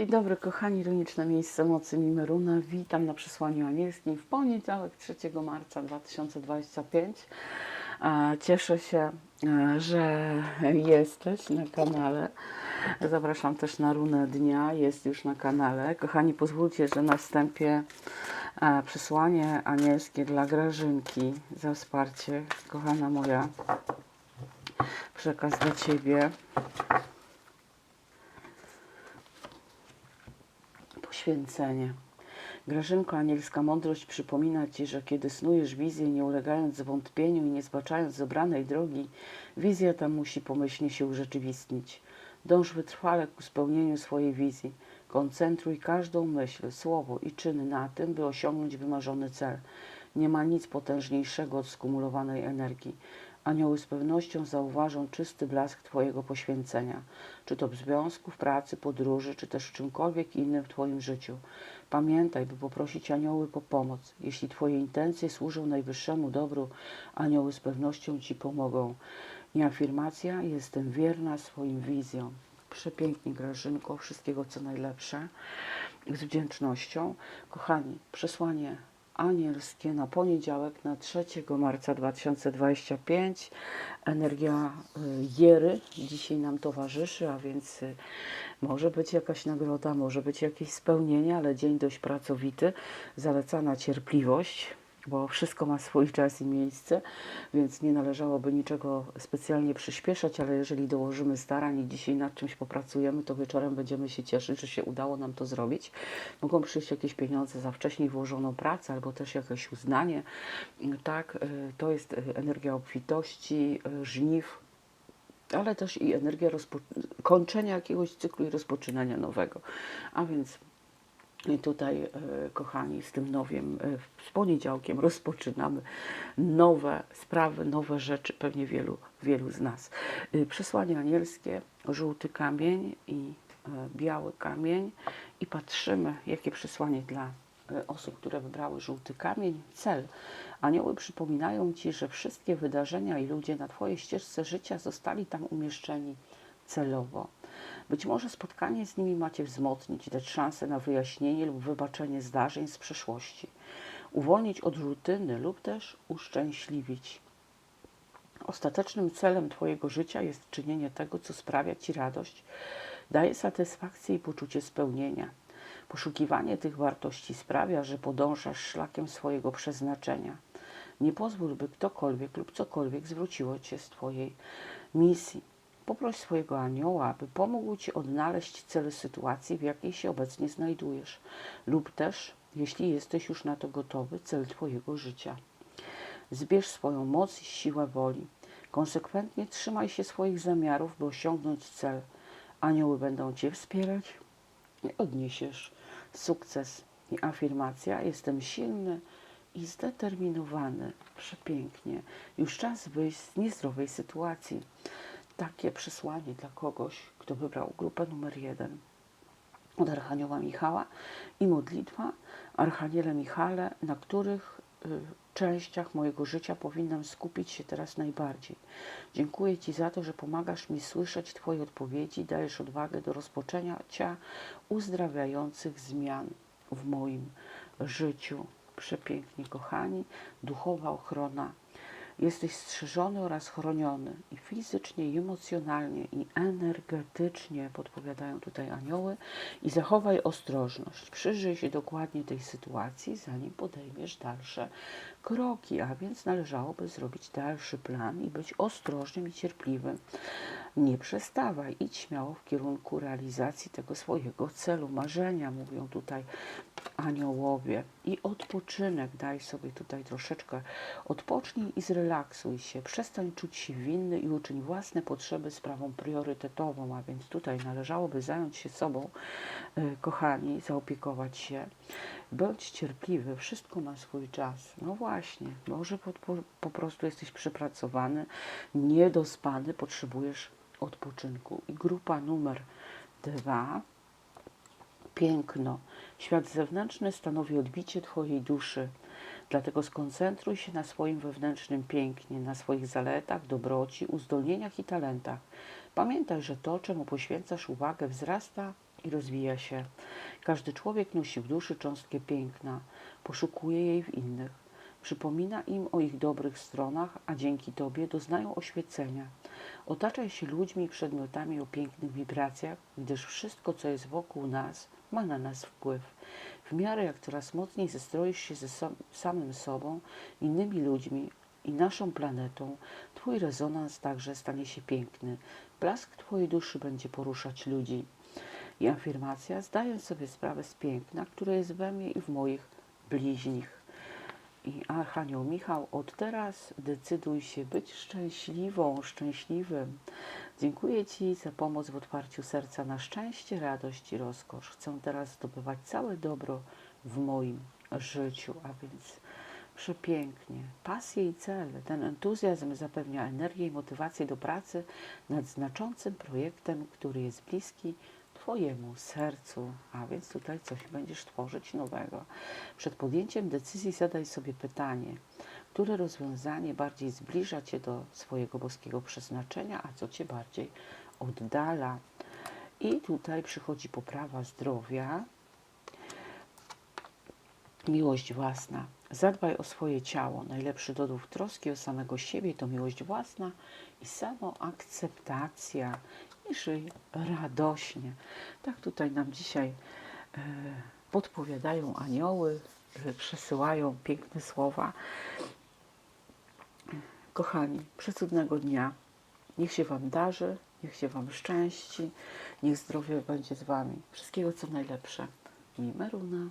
Dzień dobry, kochani, runiczne miejsce mocy Mimeruna. Witam na przesłaniu anielskim w poniedziałek 3 marca 2025. E, Cieszę się, e, że jesteś na kanale. Zapraszam też na runę dnia, jest już na kanale. Kochani, pozwólcie, że na e, przesłanie anielskie dla Grażynki za wsparcie. Kochana moja, przekaz dla Ciebie. Poświęcenie. Grażynko, anielska mądrość przypomina Ci, że kiedy snujesz wizję, nie ulegając zwątpieniu i nie zbaczając zebranej drogi, wizja ta musi pomyślnie się urzeczywistnić. Dąż wytrwale ku spełnieniu swojej wizji. Koncentruj każdą myśl, słowo i czyn na tym, by osiągnąć wymarzony cel. Nie ma nic potężniejszego od skumulowanej energii. Anioły z pewnością zauważą czysty blask Twojego poświęcenia, czy to w związku, w pracy, podróży, czy też w czymkolwiek innym w Twoim życiu. Pamiętaj, by poprosić anioły po pomoc. Jeśli Twoje intencje służą najwyższemu dobru, anioły z pewnością Ci pomogą. I afirmacja, jestem wierna swoim wizjom. Przepięknie, Grażynko, wszystkiego co najlepsze. Z wdzięcznością. Kochani, przesłanie anielskie na poniedziałek, na 3 marca 2025. Energia y, Jery dzisiaj nam towarzyszy, a więc y, może być jakaś nagroda, może być jakieś spełnienie, ale dzień dość pracowity. Zalecana cierpliwość, bo wszystko ma swój czas i miejsce, więc nie należałoby niczego specjalnie przyspieszać, ale jeżeli dołożymy starań i dzisiaj nad czymś popracujemy, to wieczorem będziemy się cieszyć, że się udało nam to zrobić. Mogą przyjść jakieś pieniądze za wcześniej włożoną pracę, albo też jakieś uznanie. Tak, y, to jest y, energia obfitości, y, żniw, ale też i energia kończenia jakiegoś cyklu i rozpoczynania nowego. A więc i tutaj, e, kochani, z tym nowym, e, z poniedziałkiem rozpoczynamy nowe sprawy, nowe rzeczy, pewnie wielu, wielu z nas. E, Przesłanie anielskie, żółty kamień i biały kamień i patrzymy, jakie przesłanie dla osób, które wybrały żółty kamień. Cel. Anioły przypominają Ci, że wszystkie wydarzenia i ludzie na Twojej ścieżce życia zostali tam umieszczeni celowo. Być może spotkanie z nimi macie wzmocnić, dać szansę na wyjaśnienie lub wybaczenie zdarzeń z przeszłości, uwolnić od rutyny lub też uszczęśliwić. Ostatecznym celem Twojego życia jest czynienie tego, co sprawia Ci radość, daje satysfakcję i poczucie spełnienia. Poszukiwanie tych wartości sprawia, że podążasz szlakiem swojego przeznaczenia. Nie pozwól, by ktokolwiek lub cokolwiek zwróciło Cię z Twojej misji. Poproś swojego anioła, aby pomógł Ci odnaleźć cel sytuacji, w jakiej się obecnie znajdujesz, lub też, jeśli jesteś już na to gotowy, cel Twojego życia. Zbierz swoją moc i siłę woli. Konsekwentnie trzymaj się swoich zamiarów, by osiągnąć cel. Anioły będą Cię wspierać i odniesiesz sukces. I afirmacja: Jestem silny i zdeterminowany. Przepięknie. Już czas wyjść z niezdrowej sytuacji. Takie przesłanie dla kogoś, kto wybrał grupę numer jeden od Archanioła Michała i modlitwa Archaniele Michale, na których y, częściach mojego życia powinnam skupić się teraz najbardziej. Dziękuję Ci za to, że pomagasz mi słyszeć Twoje odpowiedzi, dajesz odwagę do rozpoczęcia uzdrawiających zmian w moim życiu. Przepięknie, kochani, duchowa ochrona Jesteś strzeżony oraz chroniony i fizycznie, i emocjonalnie, i energetycznie, podpowiadają tutaj anioły, i zachowaj ostrożność. Przyjrzyj się dokładnie tej sytuacji, zanim podejmiesz dalsze kroki, a więc należałoby zrobić dalszy plan i być ostrożnym i cierpliwym. Nie przestawaj, idź śmiało w kierunku realizacji tego swojego celu, marzenia, mówią tutaj aniołowie. I odpoczynek, daj sobie tutaj troszeczkę, odpocznij i zrelaksuj się, przestań czuć się winny i uczyń własne potrzeby sprawą priorytetową, a więc tutaj należałoby zająć się sobą, y, kochani, zaopiekować się. Bądź cierpliwy, wszystko ma swój czas. No właśnie, może po, po, po prostu jesteś przepracowany, niedospany, potrzebujesz odpoczynku. I grupa numer dwa, piękno. Świat zewnętrzny stanowi odbicie Twojej duszy. Dlatego skoncentruj się na swoim wewnętrznym pięknie, na swoich zaletach, dobroci, uzdolnieniach i talentach. Pamiętaj, że to, czemu poświęcasz uwagę, wzrasta i rozwija się. Każdy człowiek nosi w duszy cząstkę piękna, poszukuje jej w innych, przypomina im o ich dobrych stronach, a dzięki Tobie doznają oświecenia. Otaczaj się ludźmi i przedmiotami o pięknych wibracjach, gdyż wszystko, co jest wokół nas, ma na nas wpływ. W miarę jak coraz mocniej zestroisz się ze samym sobą, innymi ludźmi i naszą planetą, Twój rezonans także stanie się piękny. Blask Twojej duszy będzie poruszać ludzi. I afirmacja, zdając sobie sprawę z piękna, które jest we mnie i w moich bliźnich. I Archanioł Michał, od teraz decyduj się być szczęśliwą, szczęśliwym. Dziękuję Ci za pomoc w otwarciu serca na szczęście, radość i rozkosz. Chcę teraz zdobywać całe dobro w moim życiu, a więc przepięknie. Pasje i cele. Ten entuzjazm zapewnia energię i motywację do pracy nad znaczącym projektem, który jest bliski Twojemu sercu, a więc tutaj coś będziesz tworzyć nowego. Przed podjęciem decyzji zadaj sobie pytanie, które rozwiązanie bardziej zbliża Cię do swojego boskiego przeznaczenia, a co Cię bardziej oddala. I tutaj przychodzi poprawa zdrowia, miłość własna. Zadbaj o swoje ciało. Najlepszy dowód troski o samego siebie to miłość własna i samoakceptacja. I żyj radośnie. Tak tutaj nam dzisiaj e, podpowiadają anioły, przesyłają piękne słowa. Kochani, przecudnego dnia. Niech się Wam darzy, niech się Wam szczęści, niech zdrowie będzie z Wami. Wszystkiego co najlepsze. I Meruna.